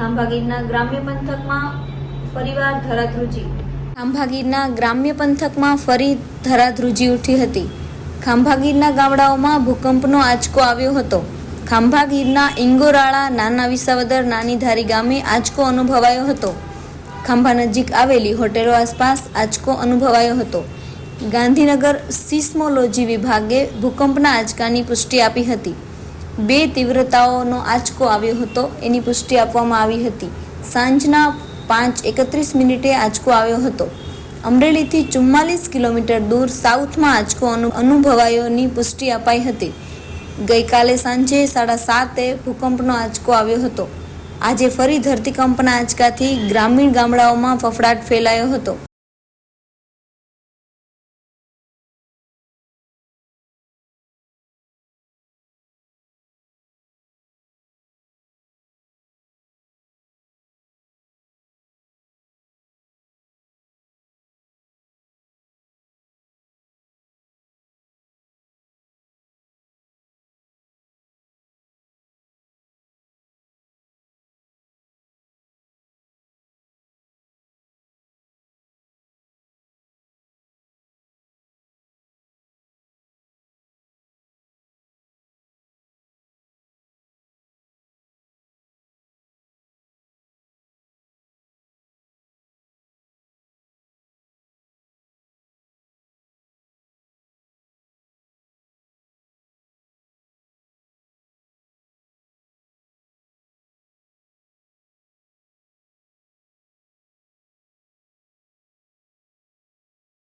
ખાંભાગીરના ગ્રામ્ય પંથકમાં પરિવાર ધરાધ્રુજી. ખાંભાગીરના ગ્રામ્ય પંથકમાં ફરી ધરાધ્રુજી ઉઠી હતી. ખાંભાગીરના ગામડાઓમાં ભૂકંપનો આંચકો આવ્યો હતો. ખાંભાગીરના ઇંગોરાળા નાના વિસાવદર નાની ધારી ગામે આંચકો અનુભવાયો હતો. ખાંભા નજીક આવેલી હોટેલો આસપાસ આંચકો અનુભવાયો હતો. ગાંધીનગર સિસ્મોલોજી વિભાગે ભૂકંપના આંચકાની પુષ્ટિ આપી હતી. બે તીવ્રતાઓનો આંચકો આવ્યો હતો. એની પુષ્ટિ આપવામાં આવી હતી. સાંજના પાંચ એકત્રીસ મિનિટે આંચકો આવ્યો હતો. અમરેલીથી ચુમ્માલીસ કિલોમીટર દૂર સાઉથમાં આંચકો અનુ- અનુભવાયોની પુષ્ટિ અપાઈ હતી. ગઈકાલે સાંજે સાડા સાતે ભૂકંપનો આંચકો આવ્યો હતો. આજે ફરી ધરતીકંપના આંચકાથી ગ્રામીણ ગામડાઓમાં ફફડાટ ફેલાયો હતો.